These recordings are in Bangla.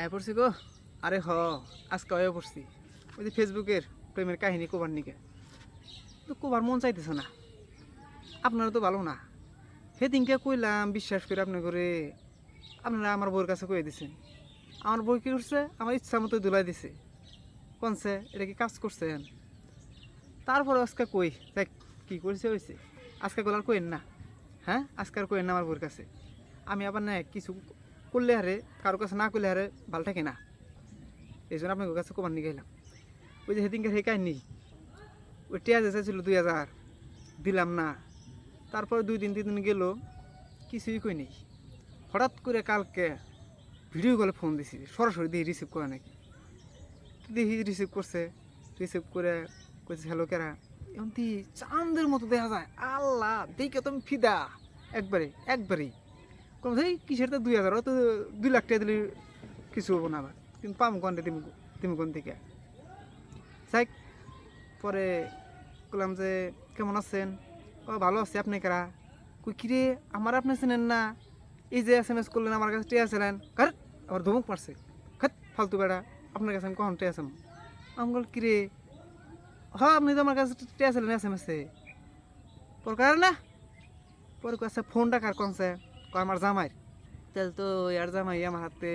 আয়া পড়ছি গো। আরে হ, আজকে আয়া পড়ছি। ওই যে ফেসবুকের প্রেমের কাহিনী কোবার নিকে। তো কোবার মন চাইতেছে না। আপনারা তো ভালো না। সেদিনকে কইলাম, বিশ্বাস করে আপনি করে আপনারা আমার বউর কাছে কয়ে দিছেন। আমার বই কী করছে? আমার ইচ্ছা মতো দুলাই দিছে। কনছে, এটা কি কাজ করছেন তারপরে আজকে কই? দেখ, কি করেছে হয়েছে আজকে গলার কইেন না। হ্যাঁ? আজকে আর কইেন না আমার বউর কাছে। আমি আবার না কিছু করলে হারে কারও কাছে না করলে হারে ভালো থাকে না। এই জন্য আপনার কাছে কমান নিয়ে গেলাম ওই যে সেদিনকে সেই কাহিনি, ওই টিয়া ছিল দুই হাজার, দিলাম না। তারপরে দুই দিন, তিন দিন গেল, কিছুই কই নেই। হঠাৎ করে কালকে ভিডিও কলে ফোন দিছি, সরাসরি দিয়ে রিসিভ করে নাকি। দেখি রিসিভ করছে রিসিভ করে কইছে হ্যালো কেরা? এমনটি চাঁদের মতো দেখা যায়। আল্লাহ, দেখে তুমি ফিদা। একবারে, একবারেই। কম সেই কিসের তো দুই হাজার তো দুই লাখ টাকা দিলে কিছু হব না কিন্তু পাম কোনটা তুমি তুমি কোন থেকে। যাই পরে বললাম যে, কেমন আছেন? ও ভালো আছি, আপনি কারা? কই কিরে, আমার আপনি চেনেন না? এই যে এস এম এস করলেন, আমার কাছে টিয়া ছিলেন কার? আবার ধমক পারছে খাত, ফালতু বেড়া, আপনার কাছে আমি কখন টিয়া আছেন আমি বল কিরে? হ্যাঁ আপনি তো আমার কাছে টিয়া ছিলেন এস এম এসে পর কার না? পরে কাছে ফোনটা কার কনছে কয় আমার জামাইর তাহলে তো ইয়ার জামাই আমার হাতে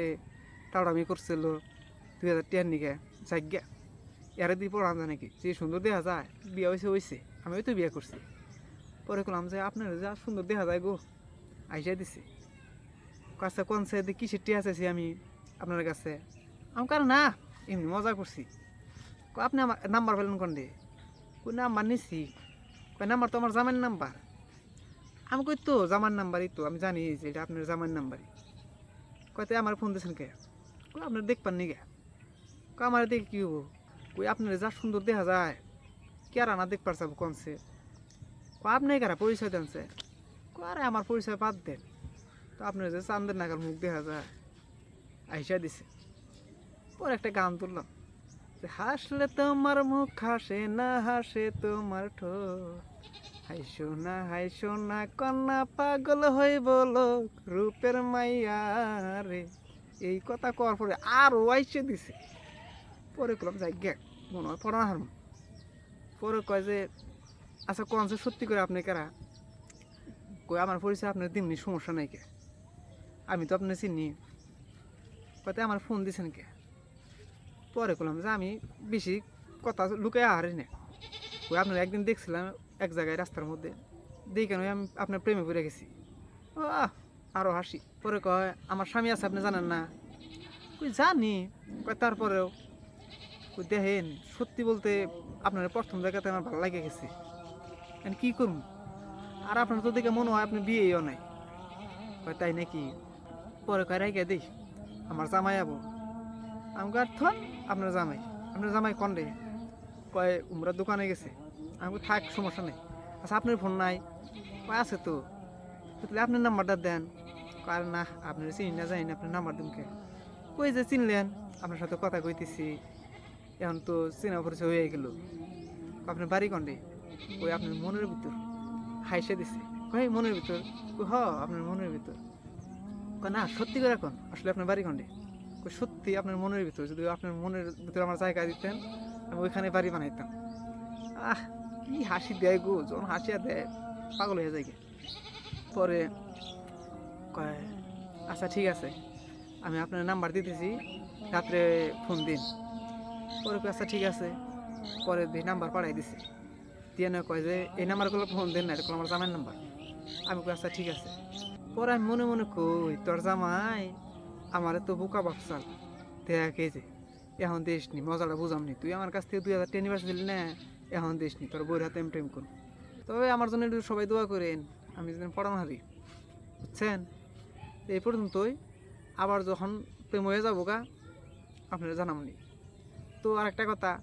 তাড়ামি করছিল দুই হাজার টিয়ার নিকে জাগ্যা ইয়ারে দিয়ে পড়ান যায় নাকি? যে সুন্দর দেখা যায়, বিয়া হয়েছে হয়েছে আমিও তো বিয়া করছি পরে করলাম যে আপনার যা সুন্দর দেখা যায় গো, আইসা দিছে। কাছে কনসে দিয়ে কিসের টিয়া চাইছি আমি আপনার কাছে? আমি কারণ না, এমনি মজা করছি। আপনি আমার নাম্বার পেলেন কোন দিয়ে? কই নাম্বার নিছি। নাম্বার তো আমার জামাইয়ের নাম্বার আমি কই তো জামার নাম্বারই তো, আমি জানি যে এটা আপনার জামার নাম্বারই। কয়তে আমার ফোন দিয়েছেন কে? কই আপনার দেখবেন নি গে কয় আমার দেখে কি হব কই আপনার যা সুন্দর দেখা যায়, কে আর আনা দেখবার চাবো কনসে কয় আপনি কারা পরিচয় দেনছে কয় আরে, আমার পরিচয় বাদ দেন, তো আপনার যে চান্দের নাগাল মুখ দেখা যায়। আইসা দিছে। পরে একটা গান তুললাম হাসলে তোমার মুখ হাসে না হাসে তোমার ঠোঁট। হাইসো না হাইসো না কন্যা পাগল হয়ে বলো রূপের মাইয়া রে এই কথা কওয়ার পরে আরও আইসে দিছে। পরে করলাম যাই গে মনে হয় পড়া হারম। পরে কয় যে আচ্ছা কোন যে সত্যি করে আপনি কারা? কই আমার পরিচয় আপনার দিমনি সমস্যা নাই কে? আমি তো আপনার চিনি। কতে আমার ফোন দিছেন কে? পরে করলাম যে, আমি বেশি কথা লুকাই আহারি না ওই আপনার একদিন দেখছিলাম এক জায়গায় রাস্তার মধ্যে। দেখে নয় আমি আপনার প্রেমে পড়ে গেছি। ও আহ, আরও হাসি। পরে কয় আমার স্বামী আছে আপনি জানেন না? কই জানি। কয় তারপরেও? কই দেখেন সত্যি বলতে আপনার প্রথম জায়গাতে আমার ভালো লাগে গেছে। কি করুন আর আপনার তো দেখে মনে হয় আপনি বিয়েও নাই। কয় তাই নাকি? পরে কয় রেখে দিই আমার জামাই আবো। আমি কয় থন আপনার জামাই? আপনার জামাই কন রে কয় উমরা দোকানে গেছে। আমি থাক সমস্যা নেই। আচ্ছা আপনার ফোন নাই? আছে তো। তাহলে আপনার নাম্বারটা দেন। আর না আপনার চিনি না জানি না আপনার নাম্বার দিনকে কই যে চিনলেন? আপনার সাথে কথা কইতেছি। এখন তো চেনা পরিচয় হয়ে গেল। আপনার বাড়ি কন্ডে ওই আপনার মনের ভিতর। হাইসে দিছে। কই মনের ভিতর? হ আপনার মনের ভিতর। না সত্যি করে এখন আসলে আপনার বাড়ি কন্ডে কই, সত্যি আপনার মনের ভিতর। যদি আপনার মনের ভিতরে আমার জায়গা দিতেন আমি ওইখানে বাড়ি বানাইতাম। আহ কি হাসি দেয় গো? যখন হাসিয়া দেয়, পাগল হয়ে যায় পরে কয় আচ্ছা ঠিক আছে। আমি আপনার নাম্বার দিতেছি, রাত্রে ফোন দিন। পরে আচ্ছা ঠিক আছে। পরে দিয়ে নাম্বার পাঠাই দিছে। দিয়ে না কয় যে, এই নাম্বারগুলো ফোন দেন না, এটা আমার জামাইয়ের নাম্বার। আমি কই আচ্ছা ঠিক আছে। পরে আমি মনে মনে কই, তোর জামাই আমার তো বোকা ভাবছাল। দেখে যে, এখন দেশ নি, মজাটা বুঝাম নি তুই আমার কাছ থেকে দুই হাজার টেন দিলি না? এখন দেশ নি তোর বইয়ের হাতে এম টেম করুন তবে আমার জন্য একটু সবাই দোয়া করেন, আমি যেন পড়ানো হারি। বুঝছেন? এই পর্যন্তই। আবার যখন প্রেম হয়ে যাব গা, আপনারা জানামনি। তো আর একটা কথা,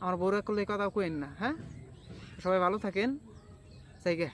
আমার বউরা করলে কথা কেন না হ্যাঁ? সবাই ভালো থাকেন। জায়গা